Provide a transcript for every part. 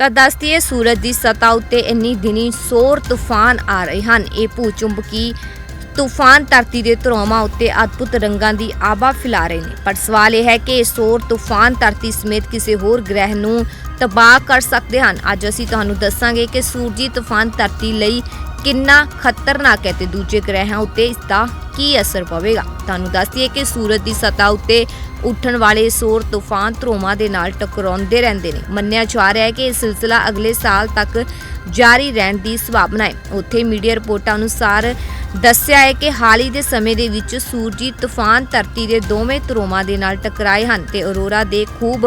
ਤਾਂ ਦੱਸਦੀਏ, ਸੂਰਜ ਦੀ ਸਤ੍ਹਾ ਉੱਤੇ ਇੰਨੀ ਦਿਨੀ ਸੌਰ ਤੂਫਾਨ ਆ ਰਹੇ ਹਨ। ਇਹ ਭੂ ਚੁੰਬਕੀ ਤੂਫਾਨ ਧਰਤੀ ਦੇ ਧਰੋਵਾਂ ਉੱਤੇ ਅਦਭੁਤ ਰੰਗਾਂ ਦੀ ਆਭਾ ਫੈਲਾ ਰਹੇ ਨੇ। ਪਰ ਸਵਾਲ ਇਹ ਹੈ ਕਿ ਇਹ ਸੋਰ ਤੂਫਾਨ ਧਰਤੀ ਸਮੇਤ ਕਿਸੇ ਹੋਰ ਗ੍ਰਹਿ ਨੂੰ ਤਬਾਹ ਕਰ ਸਕਦੇ ਹਨ। ਅੱਜ ਅਸੀਂ ਤੁਹਾਨੂੰ ਦੱਸਾਂਗੇ ਕਿ ਸੂਰਜੀ ਤੂਫਾਨ ਧਰਤੀ ਲਈ ਕਿੰਨਾ ਖਤਰਨਾਕ ਹੈ ਤੇ ਦੂਜੇ ਗ੍ਰਹਿਆਂ ਉੱਤੇ ਇਸ ਦਾ ਕੀ ਅਸਰ ਪਵੇਗਾ। ਤੁਹਾਨੂੰ ਦੱਸਦੀਏ ਕਿ ਸੂਰਜ ਦੀ ਸਤ੍ਹਾ ਉੱਤੇ ਉੱਠਣ ਵਾਲੇ ਸੋਰ ਤੂਫਾਨ ਧਰੋਮਾਂ ਦੇ ਨਾਲ ਟਕਰਾਉਂਦੇ ਰਹਿੰਦੇ ਨੇ। ਮੰਨਿਆ ਜਾ ਰਿਹਾ ਹੈ ਕਿ ਇਹ ਸਿਲਸਿਲਾ ਅਗਲੇ ਸਾਲ ਤੱਕ ਜਾਰੀ ਰਹਿਣ ਦੀ ਸੰਭਾਵਨਾ ਹੈ। ਉੱਥੇ ਮੀਡੀਆ ਰਿਪੋਰਟਾਂ ਅਨੁਸਾਰ ਦੱਸਿਆ ਹੈ ਕਿ ਹਾਲ ਹੀ ਦੇ ਸਮੇਂ ਦੇ ਵਿੱਚ ਸੂਰਜੀ ਤੂਫਾਨ ਧਰਤੀ ਦੇ ਦੋਵੇਂ ਧਰੋਮਾਂ ਦੇ ਨਾਲ ਟਕਰਾਏ ਹਨ ਤੇ ਅਰੋਰਾ ਦੇ ਖੂਬ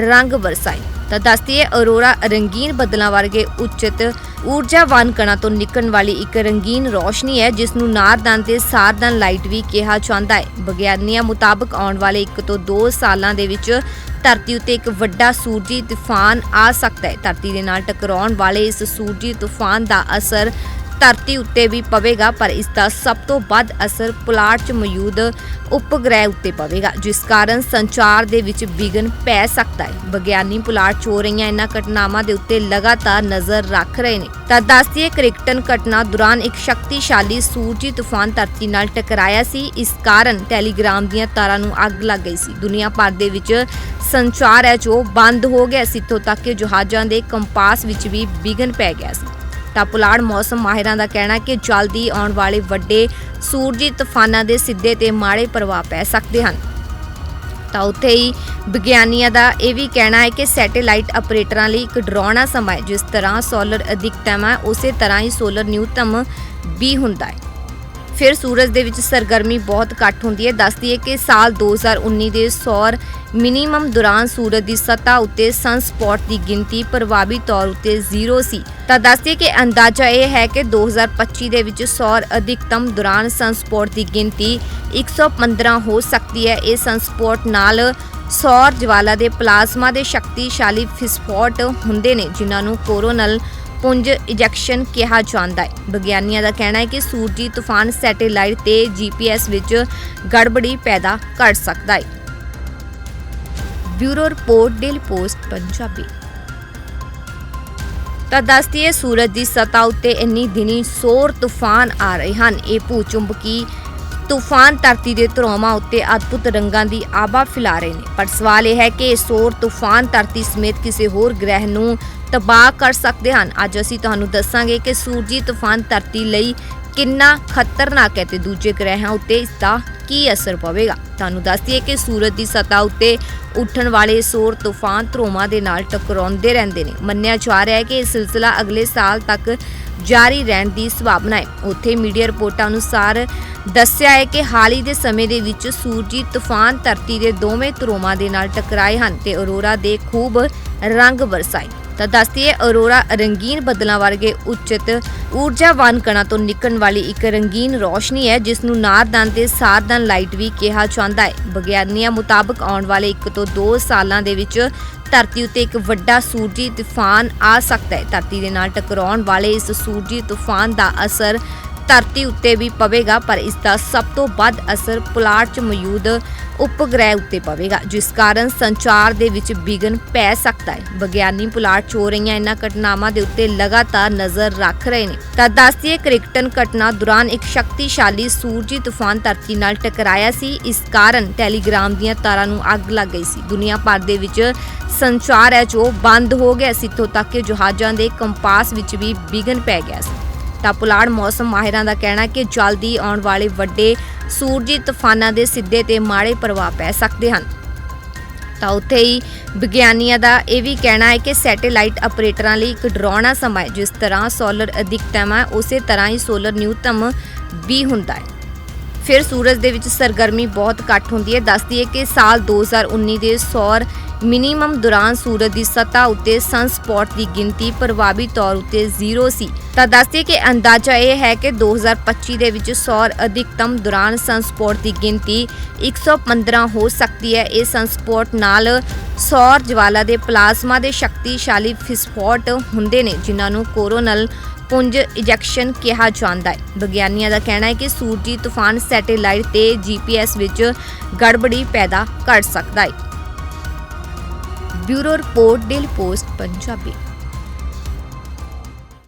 ਰੰਗ ਵਰਸਾਏ। ਤਾਂ ਦੱਸਦੀ ਹੈ ਅਰੋਰਾ ਰੰਗੀਨ ਬੱਦਲਾਂ ਵਰਗੇ ਉੱਚਿਤ ਊਰਜਾਵਾਨ ਕਣਾਂ ਤੋਂ ਨਿਕਲਣ ਵਾਲੀ ਇੱਕ ਰੰਗੀਨ ਰੋਸ਼ਨੀ ਹੈ, ਜਿਸ ਨੂੰ ਨਾਰਦਾਨ ਤੇ ਸਾਰਦਾਨ ਲਾਈਟ ਵੀ ਕਿਹਾ ਜਾਂਦਾ ਹੈ। ਵਿਗਿਆਨੀਆਂ ਮੁਤਾਬਕ ਆਉਣ ਵਾਲੇ 1 ਤੋਂ 2 ਸਾਲਾਂ ਦੇ ਵਿੱਚ ਧਰਤੀ ਉੱਤੇ ਇੱਕ ਵੱਡਾ ਸੂਰਜੀ ਤੂਫਾਨ ਆ ਸਕਦਾ ਹੈ। ਧਰਤੀ ਦੇ ਨਾਲ ਟਕਰਾਉਣ ਵਾਲੇ ਇਸ ਸੂਰਜੀ ਤੂਫਾਨ ਦਾ ਅਸਰ ਧਰਤੀ ਉੱਤੇ ਵੀ ਪਵੇਗਾ, ਪਰ ਇਸ ਦਾ ਸਭ ਤੋਂ ਵੱਧ ਅਸਰ ਪੁਲਾੜ 'ਚ ਮੌਜੂਦ ਉਪਗ੍ਰਹਿ ਉੱਤੇ ਪਵੇਗਾ, ਜਿਸ ਕਾਰਨ ਸੰਚਾਰ ਦੇ ਵਿੱਚ ਵਿਘਨ ਪੈ ਸਕਦਾ ਹੈ। ਵਿਗਿਆਨੀ ਪੁਲਾੜ 'ਚ ਹੋ ਰਹੀਆਂ ਇਹਨਾਂ ਘਟਨਾਵਾਂ ਦੇ ਉੱਤੇ ਲਗਾਤਾਰ ਨਜ਼ਰ ਰੱਖ ਰਹੇ ਨੇ। ਤਾਂ ਦੱਸਦੀਏ ਕ੍ਰਿਕਟਨ ਘਟਨਾ ਦੌਰਾਨ ਇੱਕ ਸ਼ਕਤੀਸ਼ਾਲੀ ਸੂਰਜੀ ਤੂਫਾਨ ਧਰਤੀ ਨਾਲ ਟਕਰਾਇਆ ਸੀ। ਇਸ ਕਾਰਨ ਟੈਲੀਗ੍ਰਾਮ ਦੀਆਂ ਤਾਰਾਂ ਨੂੰ ਅੱਗ ਲੱਗ ਗਈ ਸੀ। ਦੁਨੀਆ ਭਰ ਦੇ ਵਿੱਚ ਸੰਚਾਰ ਹੈ ਜੋ ਬੰਦ ਹੋ ਗਿਆ ਸੀ। ਇੱਥੋਂ ਤੱਕ ਕਿ ਜਹਾਜ਼ਾਂ ਦੇ ਕੰਪਾਸ ਵਿੱਚ ਵੀ ਵਿਘਨ ਪੈ ਗਿਆ ਸੀ। ਤਾਂ ਪੁਲਾੜ ਮੌਸਮ ਮਾਹਿਰਾਂ ਦਾ ਕਹਿਣਾ ਹੈ ਕਿ ਜਲਦੀ ਆਉਣ ਵਾਲੇ ਵੱਡੇ ਸੂਰਜੀ ਤੂਫਾਨਾਂ ਦੇ ਸਿੱਧੇ ਤੇ ਮਾੜੇ ਪ੍ਰਭਾਵ ਪੈ ਸਕਦੇ ਹਨ। ਤਾਂ ਉੱਥੇ ਹੀ ਵਿਗਿਆਨੀਆਂ ਦਾ ਇਹ ਵੀ ਕਹਿਣਾ ਹੈ ਕਿ ਸੈਟੇਲਾਈਟ ਆਪਰੇਟਰਾਂ ਲਈ ਇੱਕ ਡਰਾਉਣਾ ਸਮਾਂ ਹੈ, ਜਿਸ ਤਰ੍ਹਾਂ ਸੋਲਰ ਅਧਿਕਤਮ ਹੈ, ਉਸੇ ਤਰ੍ਹਾਂ ਹੀ ਸੋਲਰ ਨਿਊਨਤਮ ਵੀ ਹੁੰਦਾ ਹੈ। ਫਿਰ ਸੂਰਜ ਦੇ ਵਿੱਚ ਸਰਗਰਮੀ ਬਹੁਤ ਘੱਟ ਹੁੰਦੀ ਹੈ। ਦੱਸਦੀ ਹੈ ਕਿ ਸਾਲ 2019 ਦੇ ਸੌਰ ਮਿਨੀਮਮ ਦੌਰਾਨ ਸੂਰਜ ਦੀ ਸਤ੍ਹਾ ਉੱਤੇ ਸਨਸਪੌਟ ਦੀ ਗਿਣਤੀ ਪ੍ਰਭਾਵੀ ਤੌਰ ਉੱਤੇ ਜ਼ੀਰੋ ਸੀ। ਤਾਂ ਦੱਸਦੀ ਕਿ ਅੰਦਾਜ਼ਾ ਇਹ ਹੈ ਕਿ 2025 ਦੇ ਵਿੱਚ ਸੌਰ ਅਧਿਕਤਮ ਦੌਰਾਨ ਸਨਸਪੌਟ ਦੀ ਗਿਣਤੀ 115 ਹੋ ਸਕਦੀ ਹੈ। ਇਹ ਸਨਸਪੌਟ ਨਾਲ ਸੌਰ ਜਵਾਲਾ ਦੇ ਪਲਾਜ਼ਮਾ ਦੇ ਸ਼ਕਤੀਸ਼ਾਲੀ ਫਿਸਫੋਟ ਹੁੰਦੇ ਨੇ, ਜਿਨ੍ਹਾਂ ਨੂੰ ਕੋਰੋਨਲ ਪੁੰਜ ਇਜੈਕਸ਼ਨ ਕਿਹਾ ਜਾਂਦਾ ਹੈ। ਵਿਗਿਆਨੀਆਂ ਦਾ ਕਹਿਣਾ ਹੈ ਕਿ ਸੂਰਜੀ ਤੂਫਾਨ ਸੈਟੇਲਾਈਟ ਤੇ ਜੀਪੀਐਸ ਵਿੱਚ ਗੜਬੜੀ ਪੈਦਾ ਕਰ ਸਕਦਾ ਹੈ। Bureau report, daily post, Punjabi. ਤਾਂ ਦੱਸਦੀਏ ਸੂਰਜ ਦੀ ਸਤ੍ਹਾ ਉੱਤੇ ਇੰਨੀ ਦਿਨੀ ਸੌਰ ਤੂਫਾਨ ਆ ਰਹੇ ਹਨ। ਇਹ ਭੂਚੁੰਬਕੀ ਤੂਫਾਨ ਧਰਤੀ ਦੇ ਧਰੋਵਾਂ ਉੱਤੇ ਅਦਭੁਤ ਰੰਗਾਂ ਦੀ ਆਭਾ ਫੈਲਾ ਰਹੇ ਨੇ। ਪਰ ਸਵਾਲ ਇਹ ਹੈ ਕਿ ਇਹ ਸੌਰ ਤੂਫਾਨ ਧਰਤੀ ਸਮੇਤ ਕਿਸੇ ਹੋਰ ਗ੍ਰਹਿ ਨੂੰ ਤਬਾਹ ਕਰ ਸਕਦੇ ਹਨ। ਅੱਜ ਅਸੀਂ ਤੁਹਾਨੂੰ ਦੱਸਾਂਗੇ ਕਿ ਸੂਰਜੀ ਤੂਫਾਨ ਧਰਤੀ ਲਈ ਕਿੰਨਾ ਖਤਰਨਾਕ ਹੈ ਤੇ ਦੂਜੇ ਗ੍ਰਹਿਆਂ ਉੱਤੇ ਇਸ ਦਾ ਕੀ ਅਸਰ ਪਵੇਗਾ? ਤੁਹਾਨੂੰ ਦੱਸਦੀਏ ਕਿ ਸੂਰਜ ਦੀ ਸਤ੍ਹਾ ਉੱਤੇ ਉੱਠਣ ਵਾਲੇ ਸੌਰ ਤੂਫਾਨ ਧਰੋਮਾਂ ਦੇ ਨਾਲ ਟਕਰਾਉਂਦੇ ਰਹਿੰਦੇ ਨੇ। ਮੰਨਿਆ ਜਾ ਰਿਹਾ ਹੈ ਕਿ ਇਹ ਸਿਲਸਿਲਾ ਅਗਲੇ ਸਾਲ ਤੱਕ ਜਾਰੀ ਰਹਿਣ ਦੀ ਸੰਭਾਵਨਾ ਹੈ। ਉੱਥੇ ਮੀਡੀਆ ਰਿਪੋਰਟਾਂ ਅਨੁਸਾਰ ਦੱਸਿਆ ਹੈ ਕਿ ਹਾਲ ਹੀ ਦੇ ਸਮੇਂ ਦੇ ਵਿੱਚ ਸੂਰਜੀ ਤੂਫਾਨ ਧਰਤੀ ਦੇ ਦੋਵੇਂ ਧਰੋਮਾਂ ਦੇ ਨਾਲ ਟਕਰਾਏ ਹਨ ਤੇ ਅਰੋਰਾ ਦੇ ਖੂਬ ਰੰਗ ਵਰਸਾਏ। ਤਾਂ ਦੱਸਦੀ ਹੈ ਅਰੋਰਾ ਰੰਗੀਨ ਬੱਦਲਾਂ ਵਰਗੇ ਉੱਚਿਤ ਊਰਜਾਵਾਨ ਕਣਾਂ ਤੋਂ ਨਿਕਲਣ ਵਾਲੀ ਇੱਕ ਰੰਗੀਨ ਰੌਸ਼ਨੀ ਹੈ, ਜਿਸ ਨੂੰ ਨਾਰਦਾਨ ਤੇ ਸਾਰਦਾਨ ਲਾਈਟ ਵੀ ਕਿਹਾ ਜਾਂਦਾ ਹੈ। ਵਿਗਿਆਨੀਆਂ ਮੁਤਾਬਕ ਆਉਣ ਵਾਲੇ 1 ਤੋਂ 2 ਸਾਲਾਂ ਦੇ ਵਿੱਚ ਧਰਤੀ ਉੱਤੇ ਇੱਕ ਵੱਡਾ ਸੂਰਜੀ ਤੂਫਾਨ ਆ ਸਕਦਾ ਹੈ। ਧਰਤੀ ਦੇ ਨਾਲ ਟਕਰਾਉਣ ਵਾਲੇ ਇਸ ਸੂਰਜੀ ਤੂਫਾਨ ਦਾ ਅਸਰ ਧਰਤੀ ਉੱਤੇ ਵੀ ਪਵੇਗਾ, ਪਰ ਇਸ ਦਾ ਸਭ ਤੋਂ ਵੱਧ ਅਸਰ ਪੁਲਾੜ 'ਚ ਮੌਜੂਦ ਉਪਗ੍ਰਹਿ ਉੱਤੇ ਪਵੇਗਾ, ਜਿਸ ਕਾਰਨ ਸੰਚਾਰ ਦੇ ਵਿੱਚ ਵਿਘਨ ਪੈ ਸਕਦਾ ਹੈ। ਵਿਗਿਆਨੀ ਪੁਲਾੜ 'ਚ ਹੋ ਰਹੀਆਂ ਇਹਨਾਂ ਘਟਨਾਵਾਂ ਦੇ ਉੱਤੇ ਲਗਾਤਾਰ ਨਜ਼ਰ ਰੱਖ ਰਹੇ ਨੇ। ਤਾਂ ਦੱਸਦੀਏ ਕ੍ਰਿਕਟਨ ਘਟਨਾ ਦੌਰਾਨ ਇੱਕ ਸ਼ਕਤੀਸ਼ਾਲੀ ਸੂਰਜੀ ਤੂਫਾਨ ਧਰਤੀ ਨਾਲ ਟਕਰਾਇਆ ਸੀ, ਇਸ ਕਾਰਨ ਟੈਲੀਗ੍ਰਾਮ ਦੀਆਂ ਤਾਰਾਂ ਨੂੰ ਅੱਗ ਲੱਗ ਗਈ ਸੀ। ਦੁਨੀਆ ਭਰ ਦੇ ਵਿੱਚ ਸੰਚਾਰ ਹੈ ਜੋ ਬੰਦ ਹੋ ਗਿਆ ਸੀ, ਇੱਥੋਂ ਤੱਕ ਕਿ ਜਹਾਜ਼ਾਂ ਦੇ ਕੰਪਾਸ ਵਿੱਚ ਵੀ ਵਿਘਨ ਪੈ ਗਿਆ ਸੀ। ਤਾਂ ਪੁਲਾੜ ਮੌਸਮ ਮਾਹਿਰਾਂ ਦਾ ਕਹਿਣਾ ਕਿ ਜਲਦੀ ਆਉਣ ਵਾਲੇ ਵੱਡੇ ਸੂਰਜੀ ਤੂਫਾਨਾਂ ਦੇ ਸਿੱਧੇ ਤੇ ਮਾੜੇ ਪ੍ਰਭਾਵ ਪੈ ਸਕਦੇ ਹਨ। ਤਾਂ ਉੱਥੇ ਹੀ ਵਿਗਿਆਨੀਆਂ ਦਾ ਇਹ ਵੀ ਕਹਿਣਾ ਹੈ ਕਿ ਸੈਟੇਲਾਈਟ ਆਪਰੇਟਰਾਂ ਲਈ ਇੱਕ ਡਰਾਉਣਾ ਸਮਾਂ ਹੈ, ਜਿਸ ਤਰ੍ਹਾਂ ਸੋਲਰ ਅਧਿਕਤਮ ਹੈ, ਉਸੇ ਤਰ੍ਹਾਂ ਹੀ ਸੋਲਰ ਨਿਊਨਤਮ ਵੀ ਹੁੰਦਾ ਹੈ। ਫਿਰ ਸੂਰਜ ਦੇ ਵਿੱਚ ਸਰਗਰਮੀ ਬਹੁਤ ਘੱਟ ਹੁੰਦੀ ਹੈ। ਦੱਸਦੀ ਹੈ ਕਿ ਸਾਲ 2019 ਦੇ ਸੌਰ ਮਿਨੀਮਮ ਦੌਰਾਨ ਸੂਰਜ ਦੀ ਸਤਹ ਉੱਤੇ ਸਨਸਪੌਟ ਦੀ ਗਿਣਤੀ ਪ੍ਰਭਾਵੀ ਤੌਰ ਉੱਤੇ ਜ਼ੀਰੋ ਸੀ। ਤਾਂ ਦੱਸਦੀ ਕਿ ਅੰਦਾਜ਼ਾ ਇਹ ਹੈ ਕਿ 2025 ਦੇ ਵਿੱਚ ਸੌਰ ਅਧਿਕਤਮ ਦੌਰਾਨ ਸਨਸਪੌਟ ਦੀ ਗਿਣਤੀ 115 ਹੋ ਸਕਦੀ ਹੈ। ਇਹ ਸਨਸਪੌਟ ਨਾਲ ਸੌਰ ਜਵਾਲਾ ਦੇ ਪਲਾਜ਼ਮਾ ਦੇ ਸ਼ਕਤੀਸ਼ਾਲੀ ਫਿਸਫੋਟ ਹੁੰਦੇ ਨੇ, ਜਿਨ੍ਹਾਂ ਨੂੰ ਕੋਰੋਨਲ ਪੁੰਜ ਇਜੈਕਸ਼ਨ ਕਿਹਾ ਜਾਂਦਾ ਹੈ। ਵਿਗਿਆਨੀਆਂ ਦਾ ਕਹਿਣਾ ਹੈ ਕਿ ਸੂਰਜੀ ਤੂਫਾਨ ਸੈਟੇਲਾਈਟ ਤੇ ਜੀਪੀਐਸ ਵਿੱਚ ਗੜਬੜੀ ਪੈਦਾ ਕਰ ਸਕਦਾ ਹੈ। Bureau report, daily post, Punjabi.